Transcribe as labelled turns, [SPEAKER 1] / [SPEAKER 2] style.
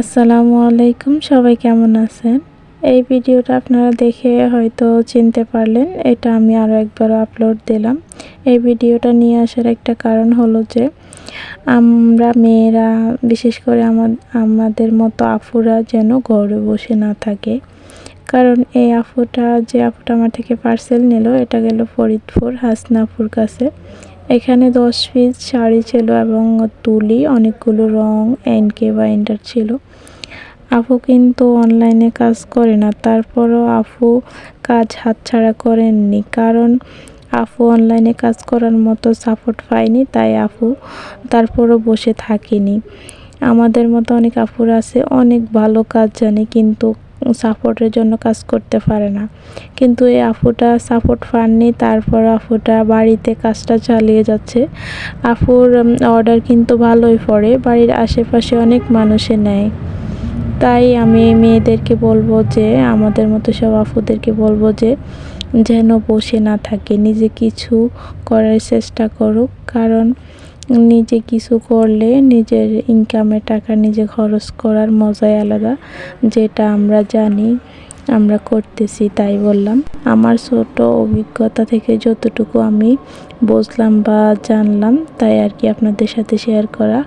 [SPEAKER 1] আসসালামু আলাইকুম, সবাই কেমন আছেন? এই ভিডিওটা আপনারা দেখে হয়তো চিনতে পারলেন, এটা আমি আরও একবার আপলোড দিলাম। এই ভিডিওটা নিয়ে আসার একটা কারণ হলো যে, আমরা মেয়েরা, বিশেষ করে আমাদের মতো আফুরা যেন ঘরে বসে না থাকে। কারণ এই আফুটা, যে আফুটা আমার থেকে পার্সেল নিল, এটা গেল ফরিদপুর হাসনাফুর কাছে। এখানে দশ পিস শাড়ি ছিল এবং তুলি, অনেকগুলো রং এনকে বাইন্ডার ছিল। আপু কিন্তু অনলাইনে কাজ করে না, তারপরও আফু কাজ হাতছাড়া করেননি কারণ আফু অনলাইনে কাজ করার মতো সাপোর্ট পায়নি, তাই আফু তারপরও বসে থাকিনি। আমাদের মতো অনেক আফুর আছে, অনেক ভালো কাজ জানে, কিন্তু সাপোর্টের জন্য কাজ করতে পারে না। কিন্তু এই আফুটা সাপোর্ট পাননি, তারপর আফুটা বাড়িতে কাজটা চালিয়ে যাচ্ছে। আফুর অর্ডার কিন্তু ভালোই পড়ে, বাড়ির আশেপাশে অনেক মানুষে নেয়। তাই আমি মেয়েদেরকে বলব যে, আমাদের মতো সব আফুদেরকে বলব যে, যেন বসে না থাকে, নিজে কিছু করার চেষ্টা করুক। কারণ নিজে কিছু করলে নিজের ইনকামের টাকা নিজে খরচ করার মজাই আলাদা। যেটা আমরা জানি, আমরা করতেছি, তাই বললাম। আমার ছোট অভিজ্ঞতা থেকে যতটুকু আমি বুঝলাম বা জানলাম, তাই আর কি আপনাদের সাথে শেয়ার করা।